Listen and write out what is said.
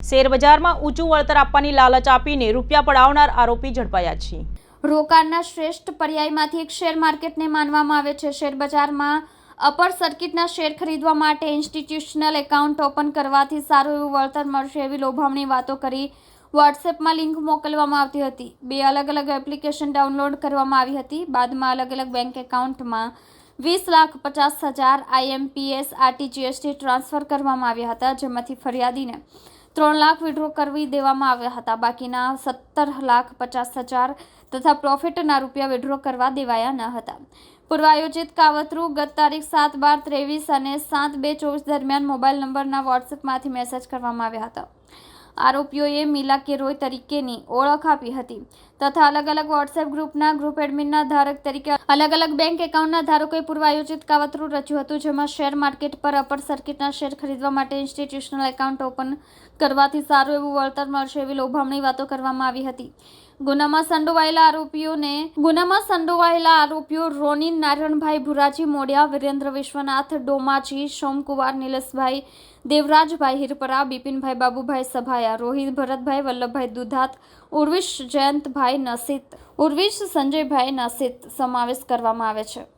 શેરબજારમાં ઊંચું વળતર આપવાની લાલચ આપીને રૂપિયા પડાવનાર આરોપી ઝડપાયા છે. રોકાણના શ્રેષ્ઠ પર્યાયમાંથી એક શેર માર્કેટને માનવામાં આવે છે. શેર બજારમાં અપર સર્કિટના શેર ખરીદવા માટે ઇન્સ્ટિટ્યુશનલ એકાઉન્ટ ઓપન કરવાથી સારું એવું વળતર મળશે એવી લોભામણી વાતો કરી વોટ્સએપમાં લિંક મોકલવામાં આવતી હતી. બે અલગ અલગ એપ્લિકેશન ડાઉનલોડ કરવામાં આવી હતી. બાદમાં અલગ અલગ બેંક એકાઉન્ટમાં વીસ લાખ પચાસ હજાર આઈએમપીએસ આરટીજીએસટી ટ્રાન્સફર કરવામાં આવ્યા હતા, જેમાંથી ફરિયાદીને ત્રણ લાખ વિડ્રો કરવી દેવામાં આવ્યા હતા. બાકીના સત્તર લાખ પચાસ હજાર તથા પ્રોફિટના રૂપિયા વિડ્રો કરવા દેવાયા ન હતા. પૂર્વાયોજિત કાવતરું ગત તારીખ સાત બાર ત્રેવીસ અને સાત બે ચોવીસ દરમિયાન મોબાઈલ નંબરના વોટ્સએપમાંથી મેસેજ કરવામાં આવ્યા હતા. આરોપીઓએ મિલા કેરોય તરીકેની ઓળખ આપી હતી તથા અલગ અલગ વોટ્સએપ ગ્રુપના ગ્રુપ એડમિનના ધારક તરીકે અલગ અલગ બેંક એકાઉન્ટના ધારકોએ પૂર્વાયોજિત કાવતરું રચ્યું હતું, જેમાં શેર માર્કેટ પર અપર સર્કિટના શેર ખરીદવા માટે ઇન્સ્ટિટ્યુશનલ એકાઉન્ટ ઓપન કરવાથી સારું એવું વળતર મળશે એવી લોભામણી વાતો કરવામાં આવી હતી. ગુનામાં સંડોવાયેલા આરોપીઓને ગુનામાં સંડોવાયેલા આરોપીઓ રોનિન નારાયણભાઈ ભુરાજી મોડિયા વિરેન્દ્ર વિશ્વનાથ, ડોમાજી સોમકુવાર નિલેશભાઈ દેવરાજભાઈ, હિરપરા, બિપિનભાઈ બાબુભાઈ સભાયા રોહિત, ભરતભાઈ, વલ્લભભાઈ દુધાત, ઉર્વિશ જયંતભાઈ નસીત. ઉર્વિશ સંજયભાઈ નસીત સમાવેશ કરવામાં આવે છે.